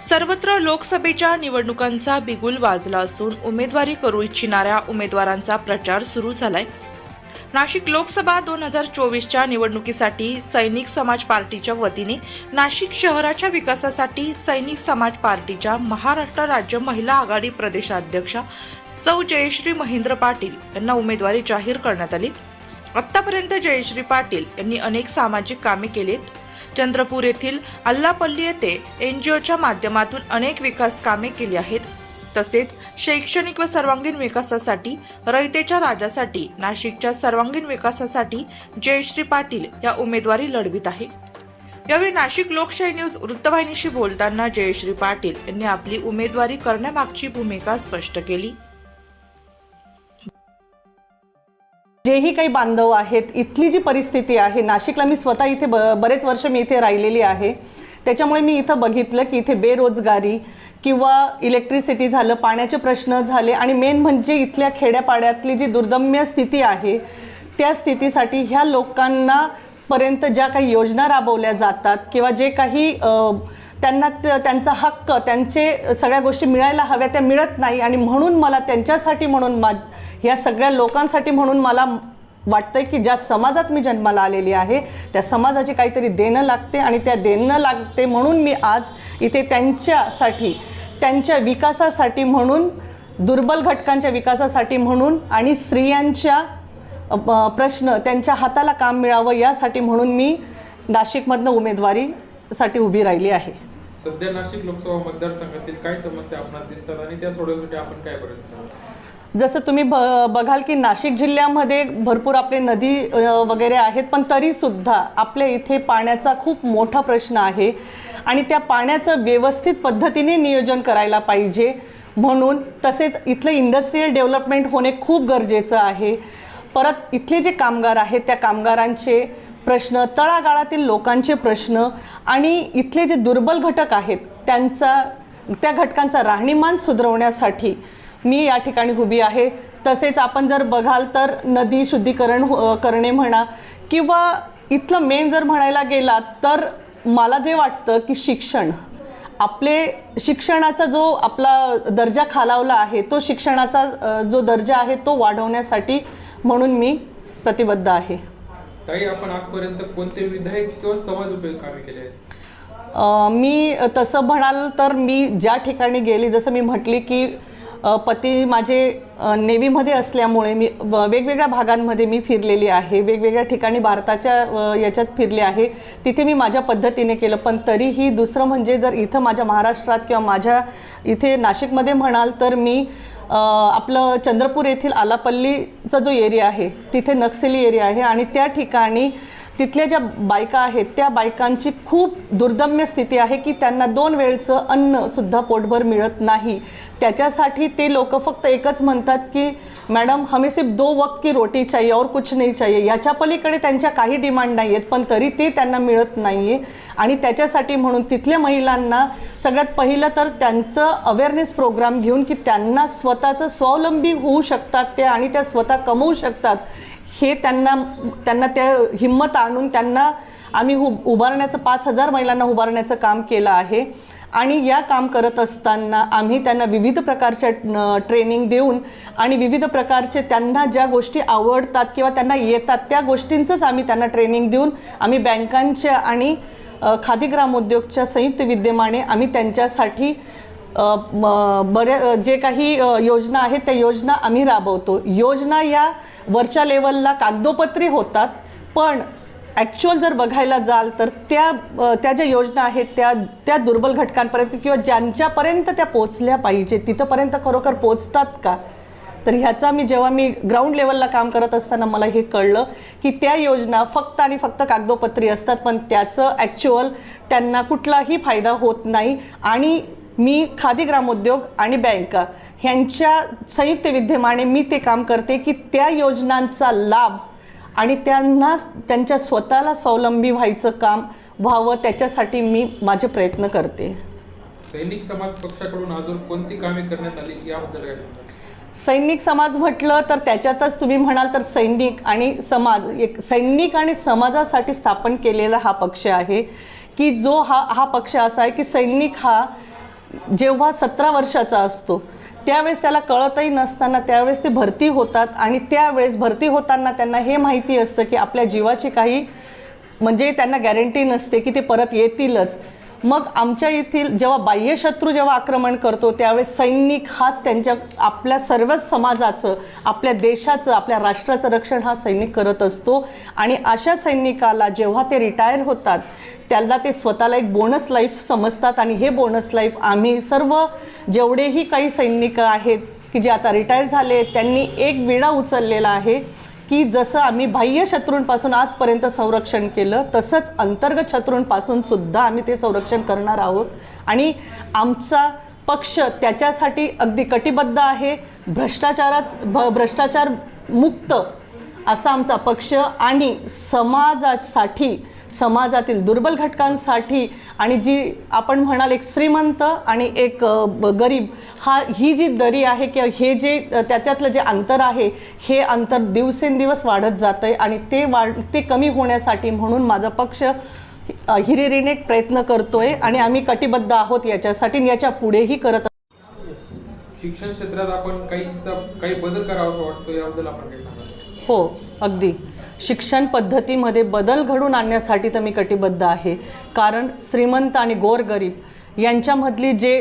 सर्वत्र लोकसभेच्या निवडणुकांचा बिगुल वाजला असून उमेदवारी करू इच्छिणाऱ्या उमेदवारांचा प्रचार सुरू झालाय. नाशिक लोकसभा दोन हजार चोवीसच्या निवडणुकीसाठी सैनिक समाज पार्टीच्या वतीने नाशिक शहराच्या विकासासाठी सैनिक समाज पार्टीच्या महाराष्ट्र राज्य महिला आघाडी प्रदेशाध्यक्षा सौ जयश्री महेंद्र पाटील यांना उमेदवारी जाहीर करण्यात आली. आत्तापर्यंत जयश्री पाटील यांनी अनेक सामाजिक कामे केलीत. चंद्रपूर येथील अल्लापल्ली येथे एनजीओच्या माध्यमातून अनेक विकास कामे केली आहेत. तसेच शैक्षणिक व सर्वांगीण विकासासाठी रयतेच्या राजासाठी नाशिकच्या सर्वांगीण विकासासाठी जयश्री पाटील या उमेदवारी लढवित आहे. यावेळी नाशिक लोकशाही न्यूज वृत्तवाहिनीशी बोलताना जयश्री पाटील यांनी आपली उमेदवारी करण्यामागची भूमिका स्पष्ट केली. जेही काही बांधव आहेत इथली जी परिस्थिती आहे नाशिकला मी स्वतः इथे ब बरेच वर्ष मी इथे राहिलेली आहे. त्याच्यामुळे मी इथं बघितलं की इथे बेरोजगारी किंवा इलेक्ट्रिसिटी झालं पाण्याचे प्रश्न झाले आणि मेन म्हणजे इथल्या खेड्यापाड्यातली जी दुर्दम्य स्थिती आहे त्या स्थितीसाठी ह्या लोकांना पर्यंत ज्या काही योजना राबवल्या जातात किंवा जे काही त्यांना त- त्यांचा हक्क त्यांचे सगळ्या गोष्टी मिळायला हव्या त्या मिळत नाही आणि म्हणून मला त्यांच्यासाठी म्हणून मा ह्या सगळ्या लोकांसाठी म्हणून मला वाटतंय की ज्या समाजात मी जन्माला आलेली आहे त्या समाजाची काहीतरी देणं लागते आणि त्या देणं लागते म्हणून मी आज इथे त्यांच्यासाठी त्यांच्या विकासासाठी म्हणून दुर्बल घटकांच्या विकासासाठी म्हणून आणि स्त्रियांच्या प्रश्न त्यांच्या हाताला काम मिळावं यासाठी म्हणून मी नाशिकमधनं उमेदवारीसाठी उभी राहिली आहे. सध्या नाशिक लोकसभा मतदारसंघातील काय समस्या आपणास दिसतात आणि त्या सोडवण्यासाठी आपण काय प्रयत्न करू जसं तुम्ही ब बघाल की नाशिक जिल्ह्यामध्ये भरपूर आपले नदी वगैरे आहेत पण तरीसुद्धा आपल्या इथे पाण्याचा खूप मोठा प्रश्न आहे आणि त्या पाण्याचं व्यवस्थित पद्धतीने नियोजन करायला पाहिजे म्हणून तसेच इथलं इंडस्ट्रीयल डेव्हलपमेंट होणे खूप गरजेचं आहे. परत इथले जे कामगार आहेत त्या कामगारांचे प्रश्न तळागाळातील लोकांचे प्रश्न आणि इथले जे दुर्बल घटक आहेत त्यांचा त्या घटकांचा राहणीमान सुधारवण्यासाठी मी या ठिकाणी उभी आहे. तसेच आपण जर बघाल तर नदी शुद्धीकरण हो- करणे म्हणा किंवा इथलं मेन जर म्हणायला गेला तर मला जे वाटतं की शिक्षण आपले शिक्षणाचा जो आपला दर्जा खालावला आहे तो शिक्षणाचा जो दर्जा आहे तो वाढवण्यासाठी म्हणून मी प्रतिबद्ध आहे. ताई आपण आजपर्यंत कोणते विधायक किंवा समाज उपयोग कामे केले आहेत? मी तसं म्हणाल तर मी ज्या ठिकाणी गेली जसं मी म्हटली की अ, पती माझे अ, नेव्हीमध्ये असल्यामुळे मी व- वेगवेगळ्या भागांमध्ये मी फिरलेली आहे. वेगवेगळ्या ठिकाणी भारताच्या अ, याच्यात फिरले आहे. तिथे मी माझ्या पद्धतीने केलं. पण तरीही दुसरं म्हणजे जर इथं माझ्या महाराष्ट्रात किंवा माझ्या इथे नाशिकमध्ये म्हणाल तर मी आपलं चंद्रपूर येथील आलापल्लीचा जो एरिया आहे तिथे नक्सली एरिया आहे आणि त्या ठिकाणी तिथल्या ज्या बायका आहेत त्या बायकांची खूप दुर्दम्य स्थिती आहे की त्यांना दोन वेळचं अन्नसुद्धा पोटभर मिळत नाही. त्याच्यासाठी ते लोक फक्त एकच म्हणतात की मॅडम हमें सिर्फ दो वक्त की रोटी चाहिए और कुछ नाही चाहिए. याच्या पलीकडे त्यांच्या काही डिमांड नाही आहेत पण तरी ते त्यांना मिळत नाही आहे आणि त्याच्यासाठी म्हणून तिथल्या महिलांना सगळ्यात पहिलं तर त्यांचं अवेअरनेस प्रोग्राम घेऊन की त्यांना स्वतःचं स्वावलंबी होऊ शकतात ते आणि त्या स्वतः कमवू शकतात हे त्यांना त्यांना त्या हिंमत आणून त्यांना आम्ही हु उभारण्याचं पाच हजार महिलांना उभारण्याचं काम केलं आहे. आणि या काम करत असताना आम्ही त्यांना विविध प्रकारच्या ट्रेनिंग देऊन आणि विविध प्रकारचे त्यांना ज्या गोष्टी आवडतात किंवा त्यांना येतात त्या गोष्टींचंच आम्ही त्यांना ट्रेनिंग देऊन आम्ही बँकांच्या आणि खादी ग्रामोद्योगच्या संयुक्त विद्यमाने आम्ही त्यांच्यासाठी बऱ्या जे काही योजना आहेत त्या योजना आम्ही राबवतो. योजना या वरच्या लेवलला कागदोपत्री होतात पण ॲक्च्युअल जर बघायला जाल तर त्या त्या ज्या योजना आहेत त्या त्या दुर्बल घटकांपर्यंत किंवा ज्यांच्यापर्यंत त्या पोचल्या पाहिजे तिथंपर्यंत खरोखर पोचतात का? तर ह्याचा मी जेव्हा मी ग्राउंड लेवलला काम करत असताना मला हे कळलं की त्या योजना फक्त आणि फक्त कागदोपत्री असतात पण त्याचं ॲक्च्युअल त्यांना कुठलाही फायदा होत नाही. आणि मी खादी ग्रामोद्योग आणि बँका ह्यांच्या संयुक्त विद्यमाने मी ते काम करते की त्या योजनांचा लाभ आणि त्यांना त्यांच्या स्वतःला स्वावलंबी व्हायचं काम व्हावं त्याच्यासाठी मी माझे प्रयत्न करते. सैनिक समाज पक्षाकडून अजून कोणती कामे करण्यात आली याबद्दल काय सैनिक समाज म्हटलं तर त्याच्यातच तुम्ही म्हणाल तर सैनिक आणि समाज एक सैनिक आणि समाजासाठी स्थापन केलेला हा पक्ष आहे की जो हा हा पक्ष असा आहे की सैनिक हा जेव्हा सतरा वर्षाचा असतो त्यावेळेस त्याला कळतही नसताना त्यावेळेस ते भरती होतात आणि त्यावेळेस भरती होताना त्यांना हे माहिती असतं की आपल्या जीवाची काही म्हणजे त्यांना गॅरंटी नसते की ते परत येतीलच. मग आमच्या येथील जेव्हा बाह्य शत्रू जेव्हा आक्रमण करतो त्यावेळेस सैनिक हाच त्यांच्या आपल्या सर्वच समाजाचं आपल्या देशाचं आपल्या राष्ट्राचं रक्षण हा सैनिक करत असतो. आणि अशा सैनिकाला जेव्हा ते रिटायर होतात त्यांना ते स्वतःला एक बोनस लाईफ समजतात. आणि हे बोनस लाईफ आम्ही सर्व जेवढेही काही सैनिक आहेत की जे आता रिटायर झाले त्यांनी एक विडा उचललेला आहे. की जसं आम्ही बाह्य शत्रूंपासून आजपर्यंत संरक्षण केलं तसंच अंतर्गत शत्रूंपासून सुद्धा आम्ही ते संरक्षण करणार आहोत. आणि आमचा पक्ष त्याच्यासाठी अगदी कटिबद्ध आहे. भ्रष्टाचाराच भ भ्रष्टाचार मुक्त असा आमचा पक्ष आणि समाजासाठी समाजातील दुर्बल घटकांसाठी आणि जी आपण म्हणाल एक श्रीमंत आणि एक ब- गरीब हा ही जी दरी आहे किंवा हे जे त्याच्यातलं जे अंतर आहे हे अंतर दिवसेंदिवस वाढत जातं आहे आणि ते वाढ ते कमी होण्यासाठी म्हणून माझा पक्ष हिरिरीने प्रयत्न करतोय आणि आम्ही कटिबद्ध आहोत याच्यासाठी याच्या पुढेही करत शिक्षण क्षेत्रात आपण काही काही बदल करावा असं वाटतो याबद्दल आपण काही सांगा हो अगदी. शिक्षण पद्धतीमध्ये बदल घडून आणण्यासाठी तर मी कटिबद्ध आहे. कारण श्रीमंत आणि गोरगरीब यांच्यामधली जे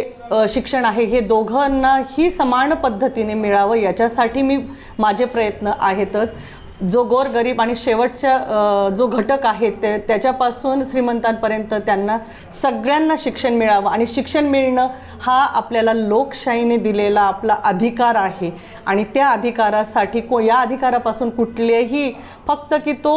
शिक्षण आहे हे दोघांनाही समान पद्धतीने मिळावं याच्यासाठी मी माझे प्रयत्न आहेतच. जो गोरगरीब आणि शेवटच्या जो घटक आहे ते त्याच्यापासून श्रीमंतांपर्यंत त्यांना सगळ्यांना शिक्षण मिळावं आणि शिक्षण मिळणं हा आपल्याला लोकशाहीने दिलेला आपला अधिकार आहे. आणि त्या अधिकारासाठी को या अधिकारापासून कुठलेही फक्त की तो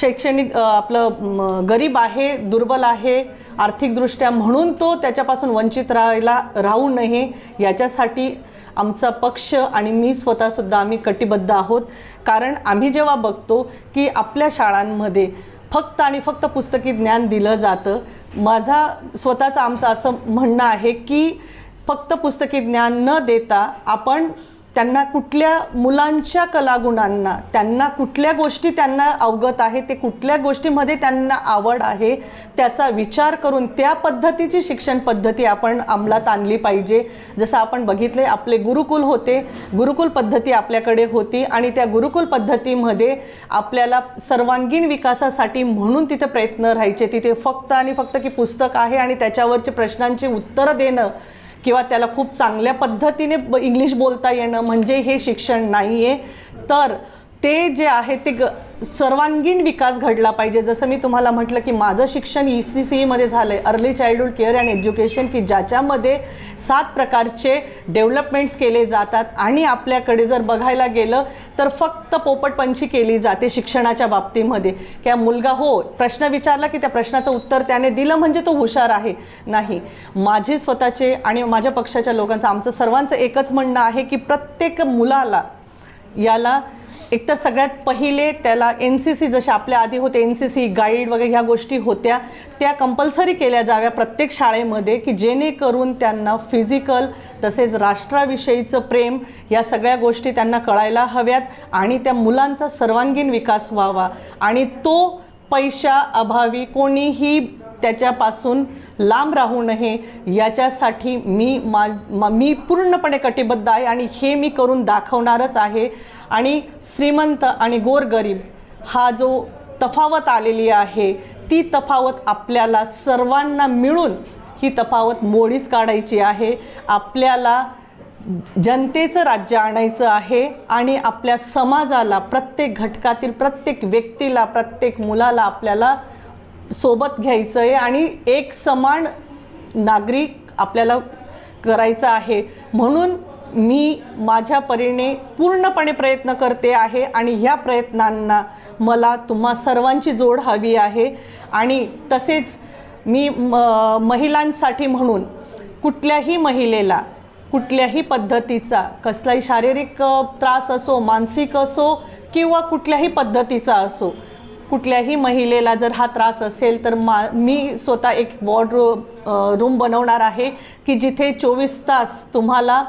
शैक्षणिक आपलं गरीब आहे दुर्बल आहे आर्थिकदृष्ट्या म्हणून तो त्याच्यापासून वंचित राहायला राहू नये याच्यासाठी आमचा पक्ष आणि मी स्वतःसुद्धा आम्ही कटिबद्ध आहोत. कारण आम्ही जेव्हा बघतो की आपल्या शाळांमध्ये फक्त आणि फक्त पुस्तकी ज्ञान दिलं जातं माझा स्वतःचं आमचं असं म्हणणं आहे की फक्त पुस्तकी ज्ञान न देता आपण त्यांना कुठल्या मुलांच्या कलागुणांना त्यांना कुठल्या गोष्टी त्यांना अवगत आहे ते कुठल्या गोष्टीमध्ये त्यांना आवड आहे त्याचा विचार करून त्या पद्धतीची शिक्षण पद्धती आपण अंमलात आणली पाहिजे. जसं आपण बघितले आपले गुरुकुल होते गुरुकुल पद्धती आपल्याकडे होती आणि त्या गुरुकुल पद्धतीमध्ये आपल्याला सर्वांगीण विकासासाठी म्हणून तिथे प्रयत्न राहायचे. तिथे फक्त आणि फक्त की पुस्तक आहे आणि त्याच्यावरचे प्रश्नांची उत्तरं देणं किंवा त्याला खूप चांगल्या पद्धतीने ब- इंग्लिश बोलता येणं म्हणजे हे शिक्षण नाही आहे तर ते जे आहे ते ग सर्वांगीण विकास घडला पाहिजे. जसं मी तुम्हाला म्हटलं की माझं शिक्षण ई सी सी ईमध्ये झालं आहे early childhood care and education की ज्याच्यामध्ये सात प्रकारचे डेव्हलपमेंट्स केले जातात. आणि आपल्याकडे जर बघायला गेलं तर फक्त पोपटपंची केली जाते शिक्षणाच्या बाबतीमध्ये. क्या मुलगा हो प्रश्न विचारला की त्या प्रश्नाचं उत्तर त्याने दिलं म्हणजे तो हुशार आहे. नाही. माझे स्वतःचे आणि माझ्या पक्षाच्या लोकांचं आमचं सर्वांचं एकच म्हणणं आहे की प्रत्येक मुलाला याला एक तर सगळ्यात पहिले त्याला एन सी सी जसे आपल्या आधी होते एन सी सी गाईड वगैरे ह्या गोष्टी होत्या त्या कंपल्सरी केल्या जाव्या प्रत्येक शाळेमध्ये की जेणेकरून त्यांना फिजिकल तसेच राष्ट्राविषयीचं प्रेम या सगळ्या गोष्टी त्यांना कळायला हव्यात आणि त्या मुलांचा सर्वांगीण विकास व्हावा. आणि तो पैशा अभावी कोणीही त्याच्यापासून लांब राहू नये. याच्यासाठी मी माझ म- मी पूर्णपणे कटिबद्ध आहे आणि हे मी करून दाखवणारच आहे. आणि श्रीमंत आणि गोरगरीब हा जो तफावत आलेली आहे ती तफावत आपल्याला सर्वांना मिळून ही तफावत मोडीच काढायची आहे. आपल्याला जनतेचं राज्य आणायचं आहे आणि आपल्या समाजाला प्रत्येक घटकातील प्रत्येक व्यक्तीला प्रत्येक मुलाला आपल्याला सोबत घ्यायचं आहे आणि एक समान नागरिक आपल्याला करायचं आहे. म्हणून मी माझ्या परीने पूर्णपणे प्रयत्न करते आहे आणि ह्या प्रयत्नांना मला तुम्हा सर्वांची जोड हवी आहे. आणि तसेच मी म महिलांसाठी म्हणून कुठल्याही महिलेला कुठल्याही पद्धतीचा कसलाही शारीरिक त्रास असो मानसिक असो किंवा कुठल्याही पद्धतीचा असो कुठल्याही महिलेला जर हा त्रास असेल तर मा मी स्वतः एक वॉर्ड रूम बनवणार आहे की जिथे चोवीस तास तुम्हाला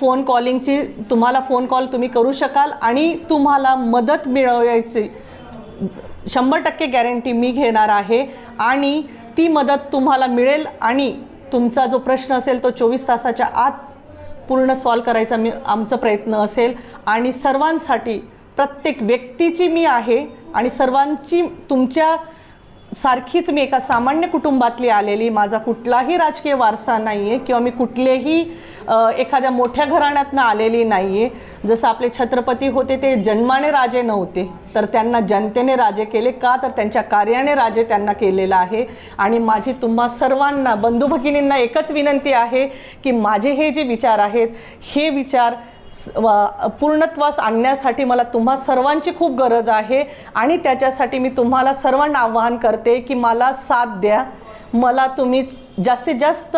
फोन कॉलिंगची तुम्हाला फोन कॉल तुम्ही करू शकाल आणि तुम्हाला मदत मिळवायची. शंभर टक्के गॅरंटी मी घेणार आहे आणि ती मदत तुम्हाला मिळेल आणि तुमचा जो प्रश्न असेल तो चोवीस तासाच्या आत पूर्ण सॉल्व करायचा मी आमचा प्रयत्न असेल. आणि सर्वांसाठी प्रत्येक व्यक्तीची मी आहे आणि सर्वांची तुमच्या सारखीच मी एका सामान्य कुटुंबातली आलेली माझा कुठलाही राजकीय वारसा नाही आहे किंवा मी कुठलेही एखाद्या मोठ्या घराण्यातनं आलेली नाही आहे जसं आपले छत्रपती होते ते जन्माने राजे नव्हते तर त्यांना जनतेने राजे केले का? तर त्यांच्या कार्याने राजे त्यांना केलेलं आहे. आणि माझी तुम्हा सर्वांना बंधू भगिनींना एकच विनंती आहे की माझे हे जे विचार आहेत हे विचार पूर्णत्वास आणण्यासाठी मला तुम्हा सर्वांची खूप गरज आहे आणि त्याच्यासाठी मी तुम्हाला सर्वांना आवाहन करते की मला साथ द्या. मला तुम्ही जास्तीत जास्त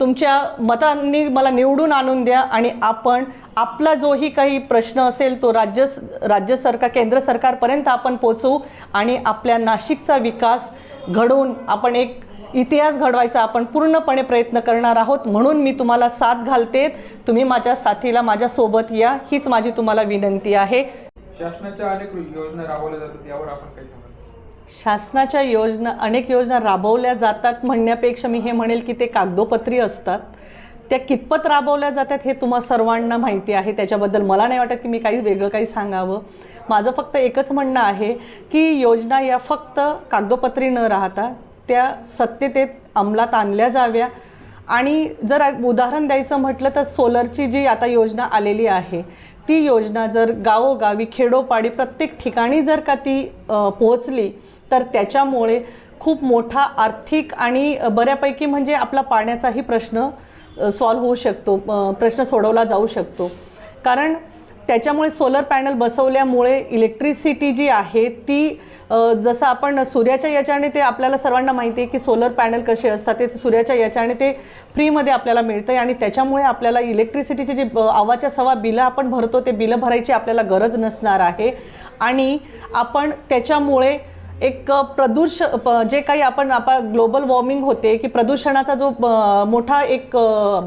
तुमच्या मतांनी मला निवडून आणून द्या आणि आपण आपला जोही काही प्रश्न असेल तो राज्य राज्य सरकार केंद्र सरकारपर्यंत आपण पोचवू आणि आपल्या नाशिकचा विकास घडवून आपण एक इतिहास घडवायचा आपण पूर्णपणे प्रयत्न करणार आहोत. म्हणून मी तुम्हाला साथ घालते. तुम्ही माझ्या साथीला माझ्यासोबत या. हीच माझी तुम्हाला विनंती आहे. शासनाच्या अनेक योजना राबवल्या जातात यावर आपण काय सांगाल? शासनाच्या योजना अनेक योजना राबवल्या जातात म्हणण्यापेक्षा मी हे म्हणेल की ते कागदोपत्री असतात. त्या कितपत राबवल्या जातात हे तुम्हा सर्वांना माहिती आहे. त्याच्याबद्दल मला नाही वाटत की मी काही वेगळं काही सांगावं. माझं फक्त एकच म्हणणं आहे की योजना या फक्त कागदोपत्री न राहता त्या सत्यतेत अंमलात आणल्या जाव्या. आणि जर उदाहरण द्यायचं म्हटलं तर सोलरची जी आता योजना आलेली आहे ती योजना जर गावोगावी खेडोपाडी प्रत्येक ठिकाणी जर का ती पोहोचली तर त्याच्यामुळे खूप मोठा आर्थिक आणि बऱ्यापैकी म्हणजे आपला पाण्याचाही प्रश्न सॉल्व्ह होऊ शकतो प्रश्न सोडवला जाऊ शकतो. कारण त्याच्यामुळे सोलर पॅनल बसवल्यामुळे इलेक्ट्रिसिटी जी आहे ती जसं आपण सूर्याच्या याच्याने ते आपल्याला सर्वांना माहिती आहे की सोलर पॅनल कसे असतात ते सूर्याच्या याच्याने ते फ्रीमध्ये आपल्याला मिळतं आहे आणि त्याच्यामुळे आपल्याला इलेक्ट्रिसिटीची जी ब- आवाच्या सवा बिलं आपण भरतो ते बिलं भरायची आपल्याला गरज नसणार आहे. आणि आपण त्याच्यामुळे एक प्रदूष प- जे काही आपण आपण ग्लोबल वॉर्मिंग होते की प्रदूषणाचा जो मोठा एक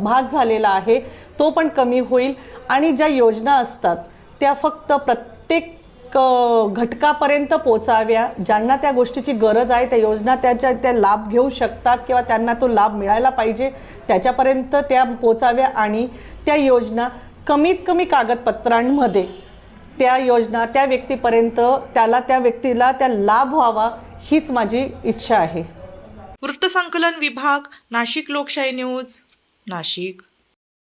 भाग झालेला आहे तो पण कमी होईल. आणि ज्या योजना असतात त्या फक्त प्रत्येक घटकापर्यंत पोचाव्या ज्यांना त्या गोष्टीची गरज आहे त्या योजना त्याच्या त्या लाभ घेऊ शकतात किंवा त्यांना तो लाभ मिळायला पाहिजे त्याच्यापर्यंत त्या पोचाव्या. आणि त्या योजना कमीत कमी कागदपत्रांमध्ये त्या योजना त्या व्यक्तीपर्यंत त्याला त्या व्यक्तीला त्या लाभ व्हावा हीच माझी इच्छा आहे. वृत्तसंकलन विभाग नाशिक लोकशाही न्यूज नाशिक.